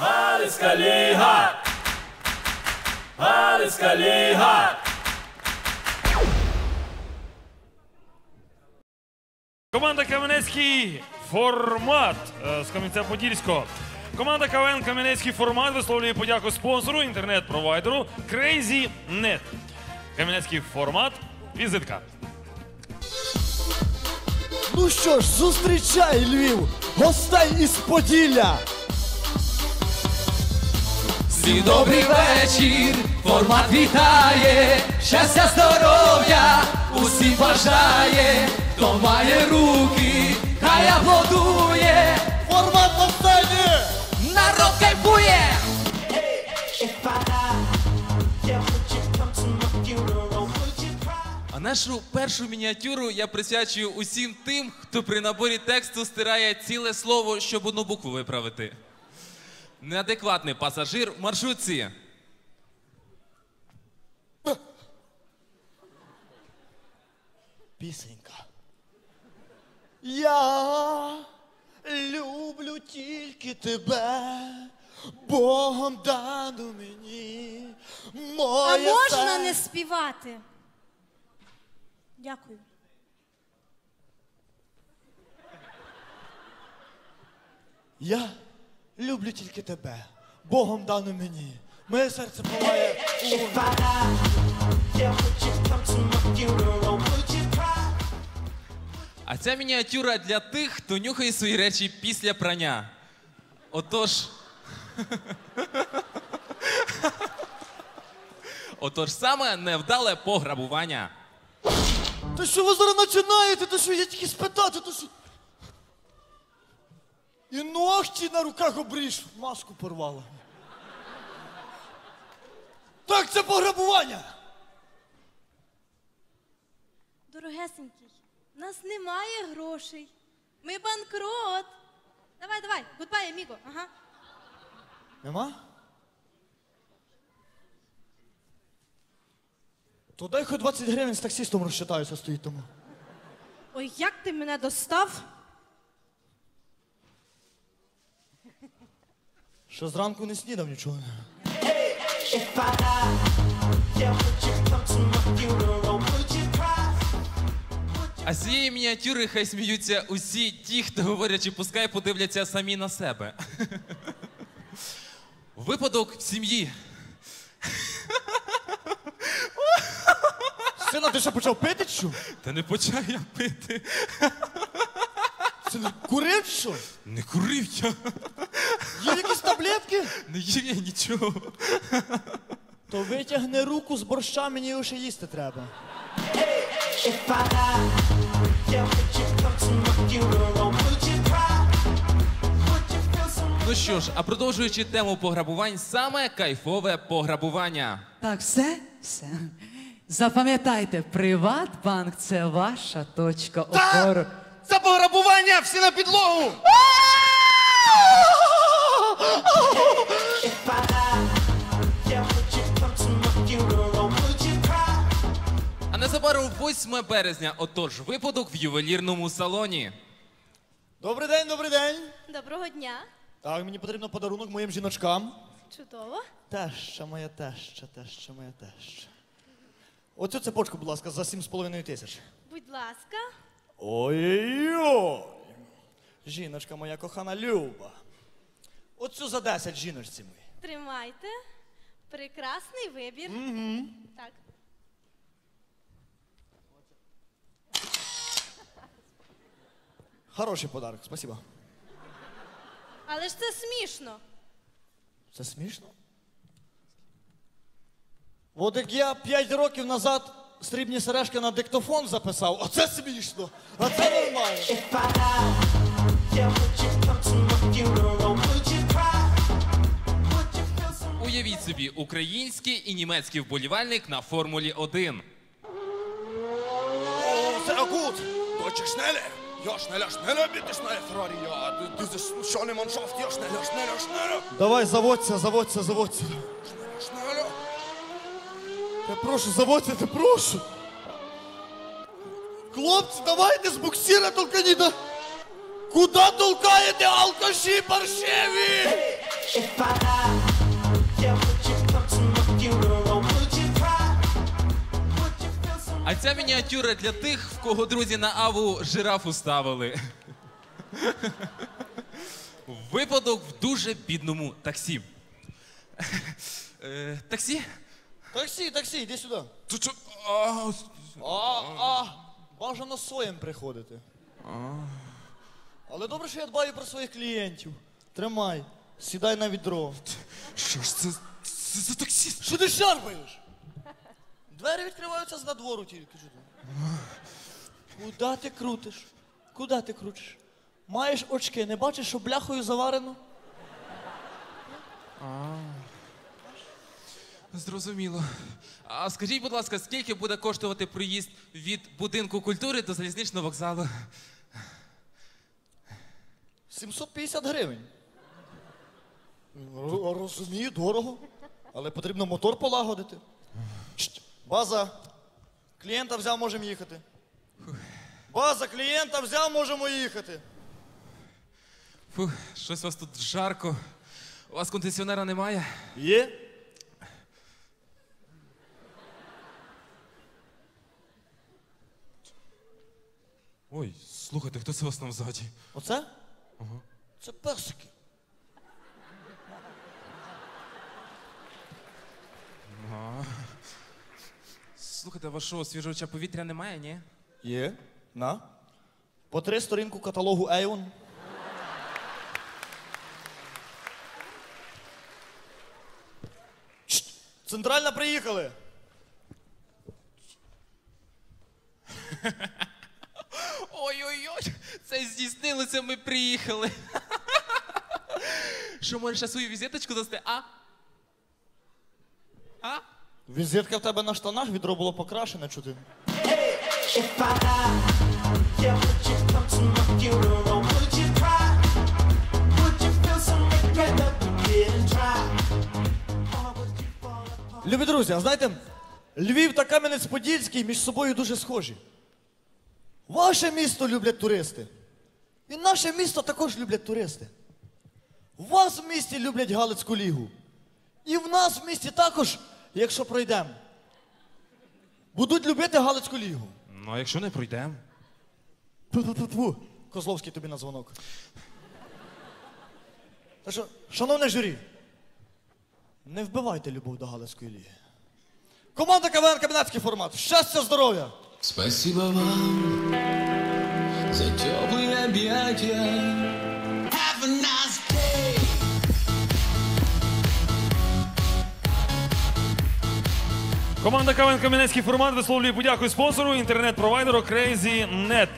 Галицька ліга! Галицька ліга! Команда Кам'янецький формат е, з Кам'янця-Подільського. Команда КВН Кам'янецький формат висловлює подяку спонсору, інтернет-провайдеру CrazyNet. Кам'янецький формат. Візитка. Ну що ж, зустрічай, Львів, гостей із Поділля. Всі добрий вечір, формат вітає, щастя, здоров'я, усім бажає, хто має руки, хай аплодує, Формат на сцені! народ кайфує! А нашу першу мініатюру я присвячую усім тим, хто при наборі тексту стирає ціле слово, щоб одну букву виправити. Неадекватний пасажир в маршрутці. Пісенька. Я люблю тільки тебе, Богом дану мені. А Моє можна не співати? Дякую. Я люблю тільки тебе, Богом дану мені. Моє серце палає. А ця мініатюра для тих, хто нюхає свої речі після прання. Отож. Отож саме невдале пограбування. Та що ви зараз починаєте? То що я тільки спитати, то що. І ногті на руках обріж, маску порвала. Так, це пограбування. Дорогесенький, в нас немає грошей. Ми банкрот. Давай, давай, гудбай, аміго. Ага. Нема? То дай хоч 20 гривень з таксистом розчитаюся, стоїть тому. Ой, як ти мене достав? Що зранку не снідав нічого. А з цієї мініатюри хай сміються усі ті, хто говорячи, пускай подивляться самі на себе. Випадок в сім'ї. Сина, ти що почав пити чи що? Та не почав я пити. Це не курив що? Не курив я, таблетки? не їв я нічого. То витягни руку з борща, мені його ще їсти треба. Ну що ж, а продовжуючи тему пограбувань, саме кайфове пограбування. Так, все? Все. Запам'ятайте, Приватбанк це ваша точка опору. Це пограбування! Всі на підлогу! А незабаром 8 березня, отож, випадок в ювелірному салоні. Добрий день, добрий день. Доброго дня. Так, мені потрібно подарунок моїм жіночкам. Чудово. Теща моя теща, теща моя теща. Оцю цепочку, будь ласка, за 7,5 тисяч. Будь ласка. Ой-ой! Жіночка моя кохана Люба. Оцю за 10 жіночці моїй. Тримайте. Прекрасний вибір. Угу. Так. Хороший подарок, спасибо. Але ж це смішно. Це смішно. От як я 5 років назад срібні сережки на диктофон записав, оце смішно, а це нормально. Уявіть собі, український і німецький вболівальник на Формулі 1. Oh, sehr gut. Deutsche Schnelle. Ja, schneller, schneller, bitte schnell, Ferrari. Ja, d- diese schöne Mannschaft. Ja, schneller, schneller, schneller. Давай, заводься, заводься, заводься. Schneller. Я прошу, заводься, ти прошу. Хлопці, давайте з буксира толкані да. Куда толкаєте алкаші паршиві? If I die, А ця мініатюра для тих, в кого друзі на аву жирафу ставили. Випадок в дуже бідному таксі. Е, Таксі? Таксі, таксі, йди сюди. Ти чо? А, А, а, бажано своїм приходити. Але добре, що я дбаю про своїх клієнтів. Тримай, сідай на відро. Що ж це, це за таксіст? Що ти шарпаєш? Двері відкриваються з надвору тільки. Що ти? Куда ти крутиш? Куда ти крутиш? Маєш очки, не бачиш, що бляхою заварено? Зрозуміло. А скажіть, будь ласка, скільки буде коштувати проїзд від будинку культури до залізничного вокзалу? 750 гривень. Р- Розумію, дорого. Але потрібно мотор полагодити. База. Клієнта взяв, можемо їхати. База, клієнта взяв, можемо їхати. Фух, щось у вас тут жарко. У вас кондиціонера немає? Є? Ой, слухайте, хто це у вас там ззаді? Оце? Це персики. Слухайте, а вашого свіжого повітря немає, ні? Є. На. По три сторінку каталогу Avon. Чт, Центральна приїхали. Ой-ой-ой, це здійснилося, ми приїхали. Що, можеш ще свою візиточку дасти, а? А? Візитка в тебе на штанах, відро було покрашене, чути. Любі друзі, а знаєте, Львів та Кам'янець-Подільський між собою дуже схожі. Ваше місто люблять туристи. І наше місто також люблять туристи. У вас в місті люблять Галицьку лігу. І в нас в місті також, якщо пройдемо, будуть любити Галицьку лігу. Ну, а якщо не пройдемо? Ту-ту-ту-ту. Козловський тобі на дзвонок. Так що, шановне журі, не вбивайте любов до Галицької ліги. Команда КВН Кабінетський формат. Щастя, здоров'я! Спасибо вам за теплые объятия. Команда КВН Кам'янецький формат висловлює подяку спонсору інтернет-провайдеру CrazyNet.